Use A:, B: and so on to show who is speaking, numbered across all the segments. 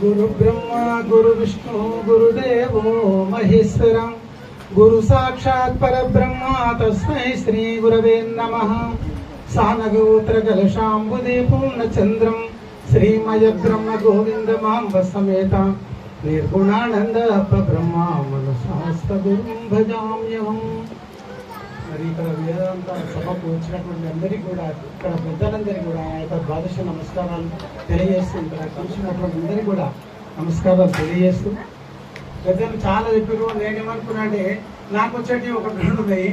A: गुरु ब्रह्मा गुरु विष्णु गुरुदेव महेश्वर गुरु साक्षात् परब्रह्म तस्मै श्री गुरवे नमः सानगोत्र पूर्ण पूर्णचन्द्रं श्रीमय ब्रह्म गोविन्दमाम्ब समेता निर्गुणानन्द अपब्रह्मा मनसास्तगुरुं भजाम्यहम्
B: ప్రాంతాల సభకు వచ్చినటువంటి అందరికీ కూడా ఇక్కడ పెద్దలందరికీ కూడా ఆ యొక్క ద్వాదశ నమస్కారాలు తెలియజేస్తూ ఇక్కడ కలిసినటువంటి అందరికీ కూడా నమస్కారాలు తెలియజేస్తూ పెద్దలు చాలా చెప్పారు ఏమనుకున్నా అంటే నాకు వచ్చేటి ఒక రెండు ఉన్నాయి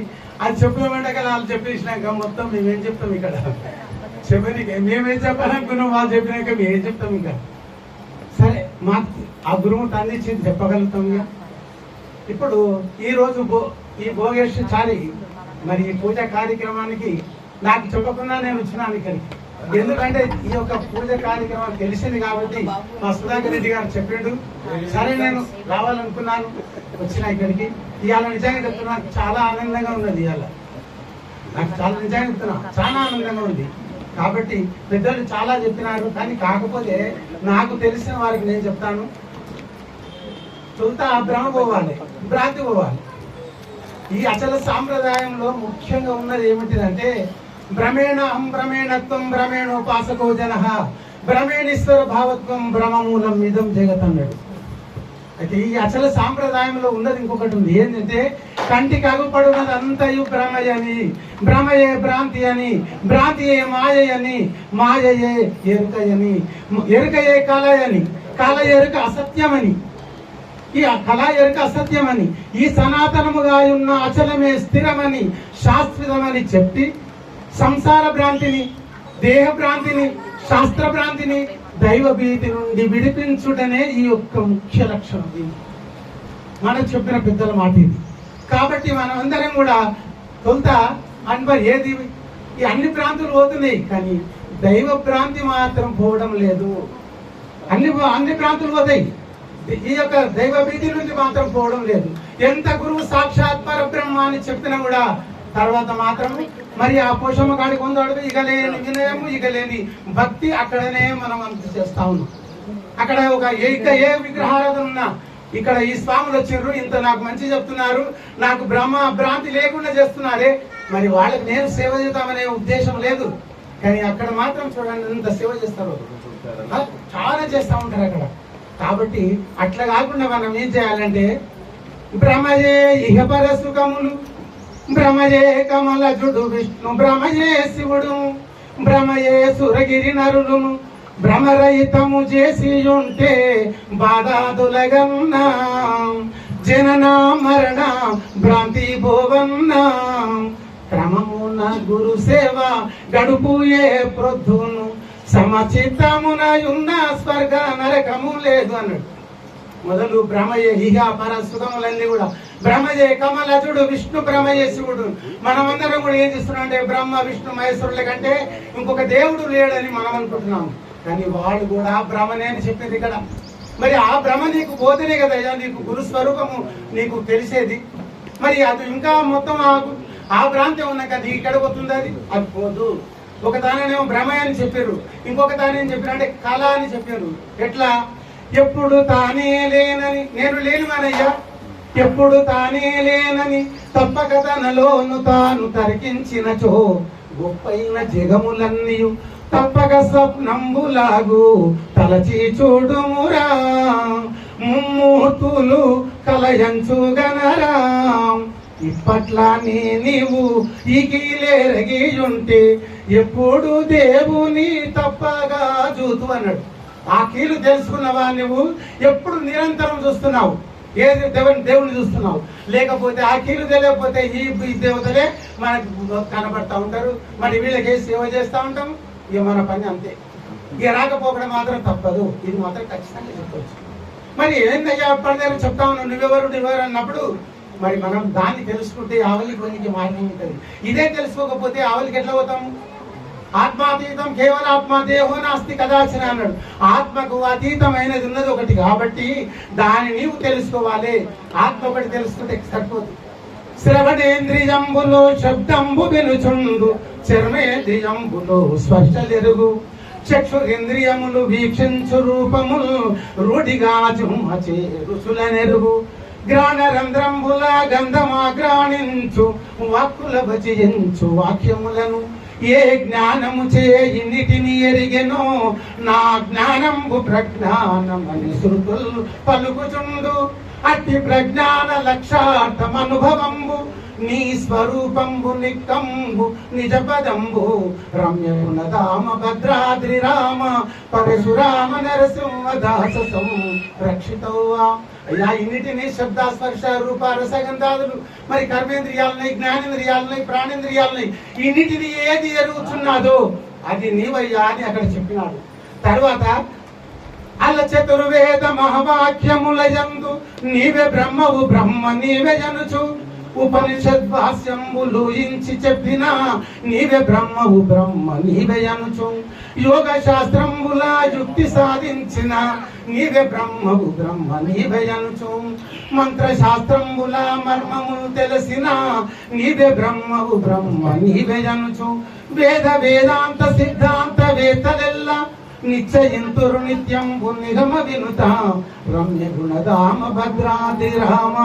B: అది చెప్పినామంటే కదా వాళ్ళు చెప్పేసినాక మొత్తం మేమేం చెప్తాం ఇక్కడ చెప్పినాక మేమేం చెప్పాలనుకున్నాం వాళ్ళు చెప్పినాక మేమేం చెప్తాం ఇంకా సరే మా ఆ గురువు తన్నిచ్చింది చెప్పగలుగుతాం ఇప్పుడు ఈరోజు భో ఈ భోగేశ్వరి చాలి మరి ఈ పూజ కార్యక్రమానికి నాకు చెప్పకుండా నేను వచ్చినాను ఇక్కడికి ఎందుకంటే ఈ యొక్క పూజ కార్యక్రమం తెలిసింది కాబట్టి మా సుధాకర్ రెడ్డి గారు చెప్పాడు సరే నేను రావాలనుకున్నాను వచ్చిన ఇక్కడికి ఇవాళ నిజంగా చెప్తున్నా చాలా ఆనందంగా ఉన్నది ఇవాళ నాకు చాలా నిజంగా చెప్తున్నా చాలా ఆనందంగా ఉంది కాబట్టి పెద్దలు చాలా చెప్పినారు కానీ కాకపోతే నాకు తెలిసిన వారికి నేను చెప్తాను ఆ భ్రమ పోవాలి భ్రాంతి పోవాలి ఈ అచల సాంప్రదాయంలో ముఖ్యంగా ఉన్నది ఏమిటిదంటే భ్రమేణ అహం భ్రమేణత్వం భ్రమేణోపాసకో జన భ్రమేణీశ్వర భావత్వం భ్రమమూలం ఇదం జగత్ అన్నాడు అయితే ఈ అచల సాంప్రదాయంలో ఉన్నది ఇంకొకటి ఉంది ఏంటంటే కంటికి అగుపడున్నది అంతయు భ్రమయని భ్రమయే భ్రాంతి అని భ్రాంతియే మాయని మాయయే ఎరుకయని ఎరుకయే కళయని కాల ఎరుక అసత్యమని ఈ కళ ఎరుక సత్యమని ఈ సనాతనముగా ఉన్న అచలమే స్థిరమని శాశ్వతమని చెప్పి సంసార భ్రాంతిని దేహ భ్రాంతిని శాస్త్ర భ్రాంతిని దైవ భీతి నుండి విడిపించుటనే ఈ యొక్క ముఖ్య లక్షణం మనం చెప్పిన పెద్దల మాట ఇది కాబట్టి మనం అందరం కూడా తొలుత అన్వర్ ఏది ఈ అన్ని ప్రాంతాలు పోతున్నాయి కానీ దైవ భ్రాంతి మాత్రం పోవడం లేదు అన్ని అన్ని ప్రాంతాలు పోతాయి ఈ యొక్క దైవ నుంచి మాత్రం పోవడం లేదు ఎంత గురువు సాక్షాత్ పరబ్రహ్మ అని చెప్పినా కూడా తర్వాత మాత్రం మరి ఆ పోషమ్మ కాడికి ఉందాడు ఇక లేని వినయము ఇక లేని భక్తి అక్కడనే మనం అంత చేస్తా ఉన్నాం అక్కడ ఒక ఏక ఏ విగ్రహాలు ఉన్నా ఇక్కడ ఈ స్వాములు వచ్చిర్రు ఇంత నాకు మంచి చెప్తున్నారు నాకు బ్రహ్మ భ్రాంతి లేకుండా చేస్తున్నారే మరి వాళ్ళకి నేను సేవ చేద్దామనే ఉద్దేశం లేదు కానీ అక్కడ మాత్రం చూడండి ఇంత సేవ చేస్తారు చాలా చేస్తూ ఉంటారు అక్కడ కాబట్టి అట్లా కాకుండా మనం ఏం చేయాలంటే భ్రమయే ఇహపరసు సుఖములు బ్రహ్మజే కమల జుడు విష్ణు భ్రమయే శివుడు భ్రమయే సురగిరి నరులు భ్రమరహితము చేసి ఉంటే బాధాదులగన్నా జనన మరణ భ్రాంతి భోవన్నా క్రమమున గురు సేవ గడుపు ఏ ప్రొద్దును సమచిత్తమునయున్న స్వర్గ నరకము లేదు అన్నాడు మొదలు భ్రమయే ఇహ పర సుఖములన్నీ కూడా భ్రమయే కమలజుడు విష్ణు భ్రమయే శివుడు మనమందరం కూడా ఏం చేస్తున్నాం అంటే బ్రహ్మ విష్ణు మహేశ్వరుల కంటే ఇంకొక దేవుడు లేడని మనం అనుకుంటున్నాం కానీ వాళ్ళు కూడా భ్రమనే అని చెప్పింది ఇక్కడ మరి ఆ భ్రమ నీకు పోతేనే కదా నీకు గురు స్వరూపము నీకు తెలిసేది మరి అది ఇంకా మొత్తం ఆ భ్రాంతి ఉన్న కదా ఇక్కడ పోతుంది అది అది పోదు ఒక దానినేమో భ్రమ అని చెప్పారు ఇంకొక దాని చెప్పిన చెప్పారు అంటే కళ అని చెప్పారు ఎట్లా ఎప్పుడు తానే లేనని నేను లేని మానయ్యా ఎప్పుడు తానే లేనని తప్పక తనలోను తాను తరికించినచో గొప్పైన జగములన్నీ తప్పక స్వప్నంబులాగు తలచి చూడుమురా ముమ్మూర్తులు కలయంచుగనరా ఇప్పట్లానే నీవు ఈగీలేరగి ఉంటే ఎప్పుడు దేవుని తప్పగా చూతు అన్నాడు ఆ కీలు తెలుసుకున్నవా నువ్వు ఎప్పుడు నిరంతరం చూస్తున్నావు ఏది దేవుని దేవుని చూస్తున్నావు లేకపోతే ఆ కీలు తెలియకపోతే ఈ దేవతలే మనకి కనబడతా ఉంటారు మరి వీళ్ళకి సేవ చేస్తూ ఉంటాం ఇక మన పని అంతే ఇక రాకపోకడం మాత్రం తప్పదు ఇది మాత్రం ఖచ్చితంగా చెప్పవచ్చు మరి ఏందయ్యా అప్పుడు నేను చెప్తా ఉన్నావు నువ్వెవరు నువ్వెవరు అన్నప్పుడు మరి మనం దాన్ని తెలుసుకుంటే ఆవలి గురించి మార్గం ఉంటుంది ఇదే తెలుసుకోకపోతే ఆవలికి ఎట్లా పోతాము ఆత్మాతీతం కేవలం ఆత్మదేహో నాస్తి కదాచిన అన్నాడు ఆత్మకు అతీతమైనది ఉన్నది ఒకటి కాబట్టి దాని నీవు తెలుసుకోవాలి ఆత్మ ఒకటి తెలుసుకుంటే సరిపోదు శ్రవణేంద్రియంబులో శబ్దంబు వినుచుండు చర్మేంద్రియంబులో జరుగు చక్షురింద్రియములు వీక్షించు రూపములు రూఢిగా చుమ్మ రుచులనెరుగు గ్రాణ రంధ్రంబుల గంధమాగ్రాణించు వాక్కుల భజించు వాక్యములను ఏ జ్ఞానము చే ఇన్నిటిని ఎరిగెనో నా జ్ఞానంబు ప్రజ్ఞానమని శృతులు పలుకుచుండు అట్టి ప్రజ్ఞాన లక్షార్థమనుభవంబు నీ స్వరూపంబు నిక్కంబు నిజ పదంబు రమ్యమున దామ భద్రాద్రి రామ పరశురామ నరసింహదాసం రక్షితౌవా అయ్యా ఇన్నిటిని శబ్దాస్పర్శ రూప రసగంధాదులు మరి కర్మేంద్రియాలని జ్ఞానేంద్రియాలని ప్రాణేంద్రియాలని ఇన్నిటిని ఏది ఎరుగుతున్నాదో అది నీవయ్యా అని అక్కడ చెప్పినాడు తర్వాత అల చతుర్వేద మహావాక్యములయందు నీవే బ్రహ్మవు బ్రహ్మ నీవే జనుచు ఉపనిషద్ భాష్యంబులు ఇంచి చెప్పిన నీవే బ్రహ్మవు బ్రహ్మ నీవే అనుచు యోగ శాస్త్రంబుల యుక్తి సాధించిన నీవే బ్రహ్మవు బ్రహ్మ నీవే అనుచు మంత్ర శాస్త్రంబుల మర్మములు తెలిసిన నీవే బ్రహ్మవు బ్రహ్మ నీవే అనుచు వేద వేదాంత సిద్ధాంత వేత్తలెల్ల నిశ్చయింతురు నిత్యంబు నిగమ వినుత రమ్య గుణధామ భద్రాది రామ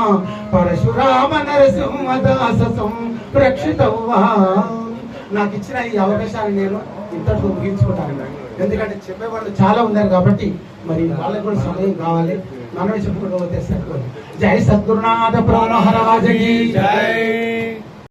B: పరశురామ నరసింహ దాస సంరక్షితవ్వా నాకు ఇచ్చిన ఈ అవకాశాన్ని నేను ఇంతటితో ముగించుకుంటాను ఎందుకంటే చెప్పేవాళ్ళు చాలా ఉన్నారు కాబట్టి మరి వాళ్ళకి కూడా సమయం కావాలి మనమే చెప్పుకుంటూ వచ్చేస్తారు జై సద్గురునాథ ప్రాణ జై